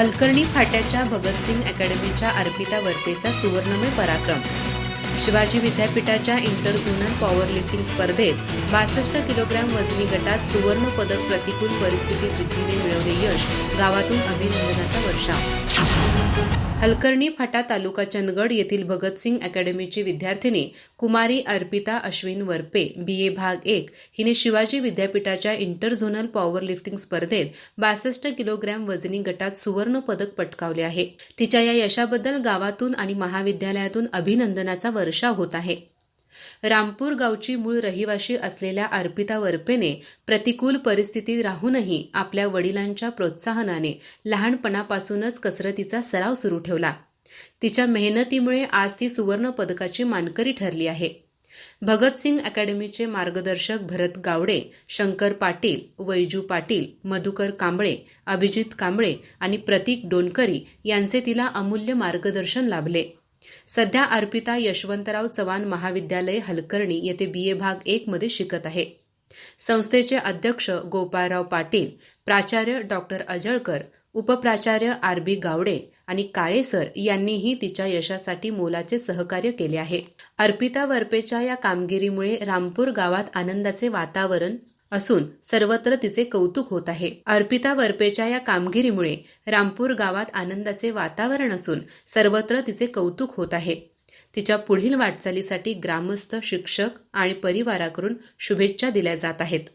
हलकर्णी फाट्याच्या भगतसिंग अकॅडमीच्या अर्पिता वर्तेचा सुवर्णमय पराक्रम. शिवाजी विद्यापीठाच्या inter zonal power lifting स्पर्धेत बासष्ट किलोग्रॅम वजनी गटात सुवर्ण पदक प्रतिकूल परिस्थितीत जिद्दीने मिळवले यश गावातून अभिनंदनाचा वर्षाव. हलकर्णी फाटा तालुका चंदगड येथील भगतसिंग अकॅडमीची विद्यार्थिनी कुमारी अर्पिता अश्विन वरपे बी ए भाग एक हिने शिवाजी विद्यापीठाच्या इंटरझोनल पॉवर लिफ्टिंग स्पर्धेत बासष्ट किलोग्रॅम वजनी गटात सुवर्ण पदक पटकावले आहे. तिच्या या यशाबद्दल गावातून आणि महाविद्यालयातून अभिनंदनाचा वर्षाव होत आहे. रामपूर गावची मूळ रहिवाशी असलेल्या अर्पिता वरपेने प्रतिकूल परिस्थितीत राहूनही आपल्या वडिलांच्या प्रोत्साहनाने लहानपणापासूनच कसरतीचा सराव सुरू ठेवला. तिच्या मेहनतीमुळे आज ती सुवर्ण पदकाची मानकरी ठरली आहे. भगतसिंग अकॅडमीचे मार्गदर्शक भरत गावडे शंकर पाटील वैजू पाटील मधुकर कांबळे अभिजित कांबळे आणि प्रतीक डोनकरी यांचे तिला अमूल्य मार्गदर्शन लाभले. सध्या अर्पिता यशवंतराव चव्हाण महाविद्यालय हलकर्णी येथे बी ए भाग एक मध्ये शिकत आहे. संस्थेचे अध्यक्ष गोपाळराव पाटील प्राचार्य डॉक्टर अजळकर उपप्राचार्य आर बी गावडे आणि काळे सर यांनीही तिच्या यशासाठी मोलाचे सहकार्य केले आहे. अर्पिता वरपेच्या या कामगिरीमुळे रामपूर गावात आनंदाचे वातावरण असून सर्वत्र तिचे कौतुक होत आहे. अर्पिता वरपेच्या या कामगिरीमुळे रामपूर गावात आनंदाचे वातावरण असून सर्वत्र तिचे कौतुक होत आहे. तिच्या पुढील वाटचालीसाठी ग्रामस्थ शिक्षक आणि परिवाराकडून शुभेच्छा दिल्या जात आहेत.